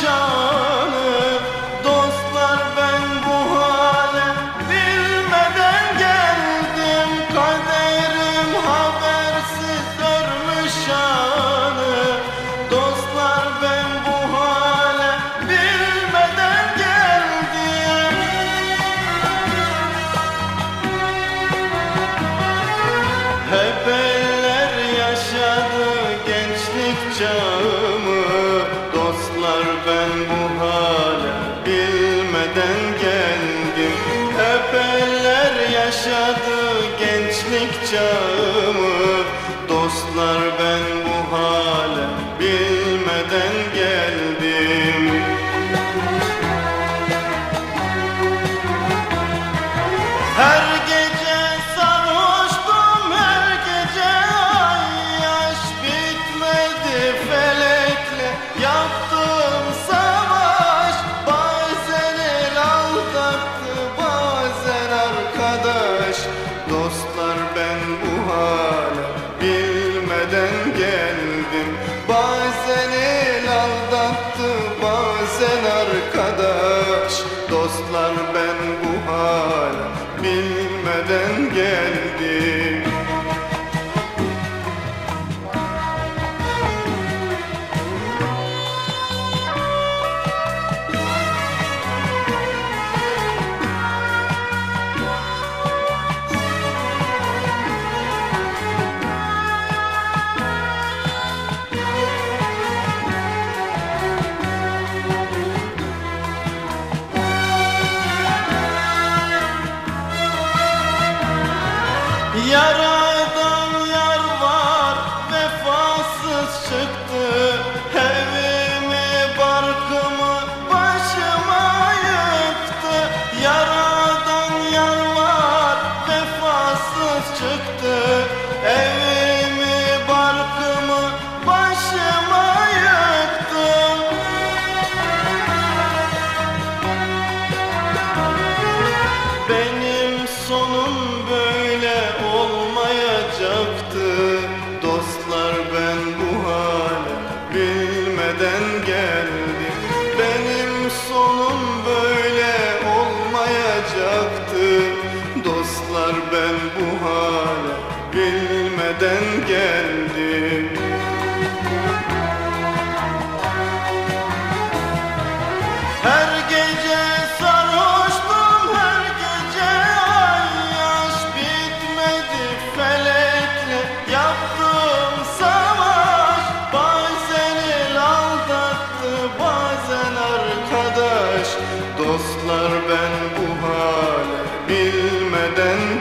show. gençlik çağımı Dostlar ben bu hal Bazen el aldattı bazen arkadaş. Dostlar ben bu hal bilmeden geldim. yara bilmeden geldi. Benim sonum böyle olmayacaktı. Dostlar ben bu hale bilmeden geldim.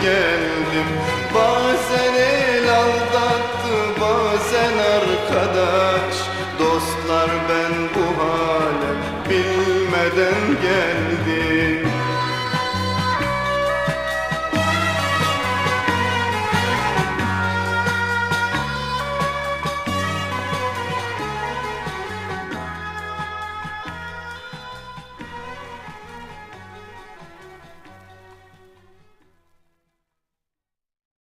geldim. Bazen el aldattı bazen arkadaş. Dostlar ben bu hale bilmeden geldim.